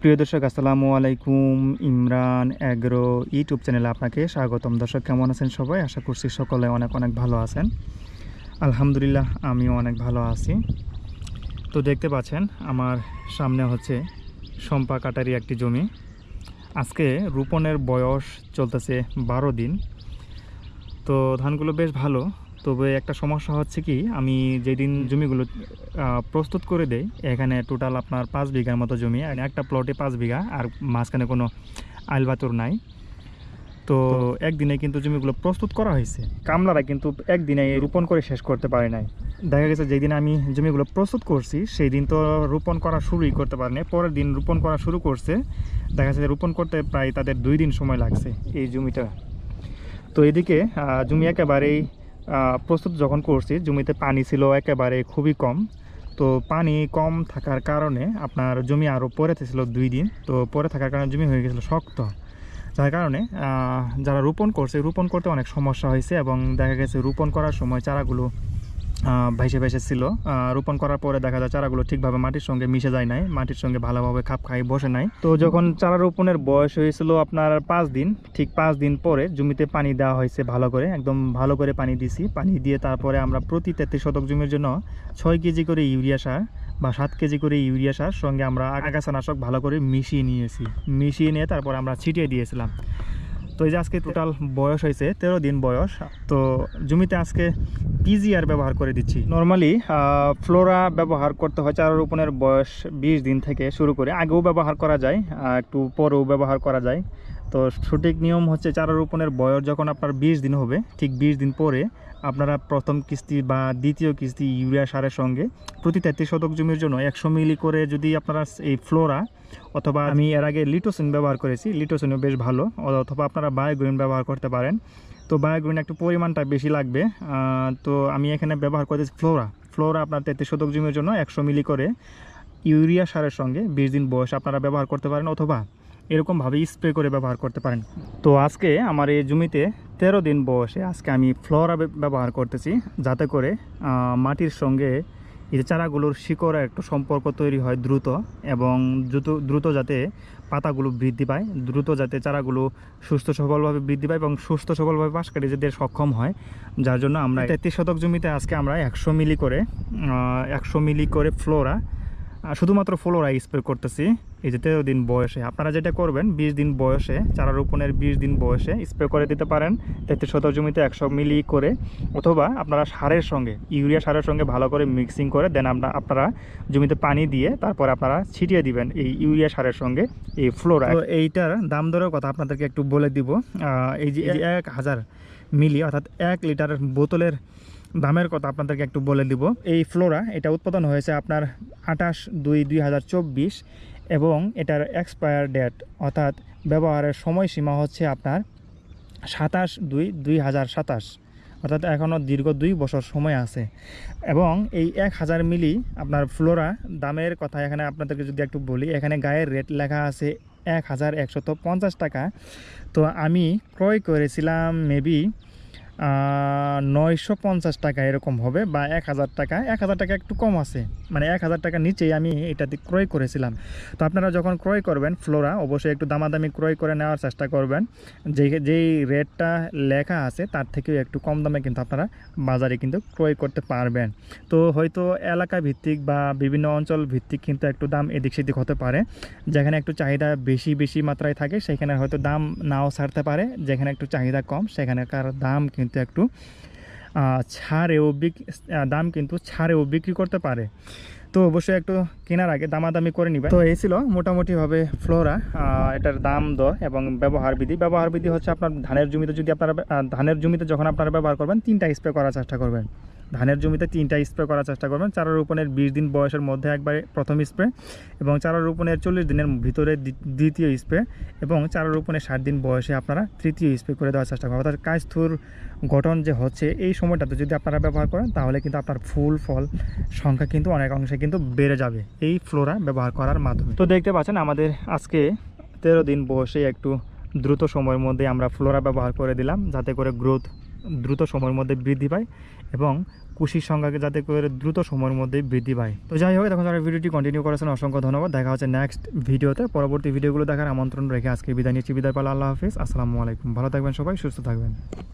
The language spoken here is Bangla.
প্রিয় দর্শক, আসসালামু আলাইকুম। ইমরান অ্যাগ্রো ইউটিউব চ্যানেলে আপনাকে স্বাগতম। দর্শক, কেমন আছেন সবাই? আশা করছি সকলে অনেক অনেক ভালো আছেন। আলহামদুলিল্লাহ, আমিও অনেক ভালো আছি। তো দেখতে পাচ্ছেন, আমার সামনে হচ্ছে সম্পা কাটারি একটি জমি। আজকে রোপণের বয়স চলতেছে বারো দিন। তো ধানগুলো বেশ ভালো। তবে একটা সমস্যা হচ্ছে কি আমি যেদিন জমিগুলো প্রস্তুত করে দেই এখানে টোটাল আপনার পাঁচ বিঘার মতো জমি আর একটা প্লটে পাঁচ বিঘা আর মাঝখানে কোনো আইলবাতর নাই। তো একদিনে কিন্তু জমিগুলো প্রস্তুত করা হয়েছে। কামলারা কিন্তু একদিনে রোপণ করে শেষ করতে পারে নাই। দেখা গেছে যেদিন আমি জমিগুলো প্রস্তুত করছি সেই দিন তো রোপণ করা শুরুই করতে পারেনি পরের দিন রোপণ করা শুরু করছে। দেখা যাচ্ছে রোপণ করতে প্রায় তাদের দুই দিন সময় লাগছে এই জমিটা। তো এদিকে জমি একেবারেই প্রস্তুত যখন করছি, জমিতে পানি ছিল একেবারে খুবই কম। তো পানি কম থাকার কারণে আপনার জমি আরও পরে ছিল দুই দিন। তো পরে থাকার কারণে জমি হয়ে গেছিল শক্ত। যার কারণে যারা রোপণ করছে, রোপণ করতে অনেক সমস্যা হয়েছে এবং দেখা গেছে রোপণ করার সময় চারাগুলো ভাইসে ভাইসে ছিল। রোপণ করার পরে দেখা যায় চারাগুলো ঠিকভাবে মাটির সঙ্গে মিশে যায় নাই। মাটির সঙ্গে ভালোভাবে খাপ খাই বসে নাই। তো যখন চারা রোপণের বয়স হয়েছিল আপনার পাঁচ দিন, ঠিক পাঁচ দিন পরে জমিতে পানি দেওয়া হয়েছে ভালো করে, একদম ভালো করে পানি দিছি। পানি দিয়ে তারপরে আমরা প্রতি তেত্রিশ শতক জমির জন্য ছয় কেজি করে ইউরিয়া সার বা সাত কেজি করে ইউরিয়া সার সঙ্গে আমরা আগাছানাশক ভালো করে মিশিয়ে নিয়েছি। মিশিয়ে নিয়ে তারপর আমরা ছিটিয়ে দিয়েছিলাম। তো এই যে আজকে টোটাল বয়স হয়েছে, তেরো দিন বয়স। তো জমিতে আজকে পিজিআর ব্যবহার করে দিচ্ছি। নর্মালি ফ্লোরা ব্যবহার করতে হয় চারা রোপণের বয়স বিশ দিন থেকে শুরু করে। আগেও ব্যবহার করা যায় একটু পরেও ব্যবহার করা যায়। তো সঠিক নিয়ম হচ্ছে চারা রোপণের বয়স যখন আপনার বিশ দিন হবে, ঠিক বিশ দিন পরে আপনারা প্রথম কিস্তি বা দ্বিতীয় কিস্তি ইউরিয়া সারের সঙ্গে প্রতি তেত্রিশ শতক জমির জন্য একশো মিলি করে যদি আপনারা এই ফ্লোরা অথবা আমি এর আগে লিটোসিন ব্যবহার করেছি, লিটোসিনও বেশ ভালো, অথবা আপনারা বায়োগ্রিন ব্যবহার করতে পারেন। তো বায়োগ্রিন একটু পরিমাণটা বেশি লাগবে তো আমি এখানে ব্যবহার করেছি ফ্লোরা। ফ্লোরা আপনার তেত্রিশ শতক জমির জন্য একশো মিলি করে ইউরিয়া সারের সঙ্গে বিশ দিন বয়স আপনারা ব্যবহার করতে পারেন, অথবা এরকমভাবে স্প্রে করে ব্যবহার করতে পারেন। তো আজকে আমার এই জমিতে তেরো দিন বয়সে আজকে আমি ফ্লোরা ব্যবহার করতেছি, যাতে করে মাটির সঙ্গে এই চারাগুলোর শিকড়ের একটু সম্পর্ক তৈরি হয় দ্রুত এবং দ্রুত দ্রুত যাতে পাতাগুলো বৃদ্ধি পায়, দ্রুত যাতে চারাগুলো সুস্থ সবলভাবে বৃদ্ধি পায় এবং সুস্থ সবলভাবে পাশ কাটিয়ে যেতে সক্ষম হয়। যার জন্য আমরা তেত্রিশ শতক জমিতে আজকে আমরা একশো মিলি করে একশো মিলি করে ফ্লোরা শুধুমাত্র ফ্লোরা স্প্রে করতেছি। এই যে তেরো দিন বয়সে, আপনারা যেটা করবেন, বিশ দিন বয়সে, চারা রোপণের বিশ দিন বয়সে স্প্রে করে দিতে পারেন। তেত্রিশ শতক জমিতে একশো মিলি করে, অথবা আপনারা সারের সঙ্গে, ইউরিয়া সারের সঙ্গে ভালো করে মিক্সিং করে, দেন আমরা আপনারা জমিতে পানি দিয়ে তারপর আপনারা ছিটিয়ে দিবেন এই ইউরিয়া সারের সঙ্গে এই ফ্লোরা তো এইটার দাম দরের কথা আপনাদেরকে একটু বলে দিব। এই যে এক হাজার মিলি, অর্থাৎ এক লিটার বোতলের দামের কথা আপনাদেরকে একটু বলে দিব। এই ফ্লোরা, এটা উৎপাদন হয়েছে আপনার আঠাশ দুই দুই হাজার চব্বিশ এবং এটার এক্সপায়ার ডেট অর্থাৎ ব্যবহারের সময়সীমা হচ্ছে আপনার সাতাশ দুই দুই হাজার সাতাশ, অর্থাৎ এখনও দীর্ঘ দুই বছর সময় আছে। এবং এই এক হাজার মিলি আপনার ফ্লোরা দামের কথা এখানে আপনাদেরকে যদি একটু বলি, এখানে গায়ের রেট লেখা আছে এক হাজার একশত পঞ্চাশ টাকা। তো আমি ক্রয় করেছিলাম মেবি নয়শো পঞ্চাশ টাকা এরকম হবে বা এক হাজার টাকা। এক হাজার টাকা একটু কম আছে। মানে এক হাজার টাকা নিচেই আমি এটাতে ক্রয় করেছিলাম। তো আপনারা যখন ক্রয় করবেন ফ্লোরা, অবশ্যই একটু দামাদামি ক্রয় করে নেওয়ার চেষ্টা করবেন। যেই যেই রেটটা লেখা আছে তার থেকেও একটু কম দামে কিন্তু আপনারা বাজারে কিন্তু ক্রয় করতে পারবেন। তো হয়তো এলাকা ভিত্তিক বা বিভিন্ন অঞ্চল ভিত্তিক কিন্তু একটু দাম এদিক সেদিক হতে পারে। যেখানে একটু চাহিদা বেশি বেশি মাত্রায় থাকে, সেখানে হয়তো দাম নাও ছাড়তে পারে। যেখানে একটু চাহিদা কম, সেখানকার দাম কিন্তু একটু আহ, ছাড়েও বিক- দাম কিন্তু ছাড়েও বিক্রি করতে পারে। তো অবশ্যই একটু কেনার আগে দামাদামি করে নিবে। তো এই ছিল মোটামুটিভাবে ফ্লোরা এটার দাম দর এবং ব্যবহার বিধি। ব্যবহার বিধি হচ্ছে আপনার ধানের জমিতে যদি আপনারা ধানের জমিতে যখন আপনারা ব্যবহার করবেন তিনটা স্প্রে করার চেষ্টা করবেন। ধানের জমিতে তিনটা স্প্রে করার চেষ্টা করবেন। চারা রোপণের বিশ দিন বয়সের মধ্যে একবারে প্রথম স্প্রে এবং চারা রোপণের চল্লিশ দিনের ভিতরে দ্বিতীয় স্প্রে এবং চারা রোপণের ষাট দিন বয়সে আপনারা তৃতীয় স্প্রে করে দেওয়ার চেষ্টা করবেন। অর্থাৎ কাজথুর গঠন যে হচ্ছে, এই সময়টাতে যদি আপনারা ব্যবহার করেন, তাহলে কিন্তু আপনার ফুল, ফল সংখ্যা কিন্তু অনেক অংশে কিন্তু বেড়ে যাবে। এই ফ্লোরা ব্যবহার করার মাধ্যমে। তো দেখতে পাচ্ছেন, আমাদের আজকে তেরো দিন বয়সে একটু দ্রুত সময়ের মধ্যে আমরা ফ্লোরা ব্যবহার করে দিলাম, যাতে করে গ্রোথ দ্রুত সময়ের মধ্যে বৃদ্ধি পায় এবং কুশির সংখ্যাকে যাতে করে দ্রুত সময়ের মধ্যে বৃদ্ধি পায়। তো যাই হোক এখন যারা ভিডিওটি কন্টিনিউ করেছেন, অসংখ্য ধন্যবাদ। দেখা হচ্ছে নেক্সট ভিডিওতে পরবর্তী ভিডিওগুলো দেখার আমন্ত্রণ রেখে আজকে বিদায় নিচ্ছি। বিদায় পালা আল্লাহ হাফিজ। আসসালামু আলাইকুম। ভালো থাকবেন সবাই, সুস্থ থাকবেন।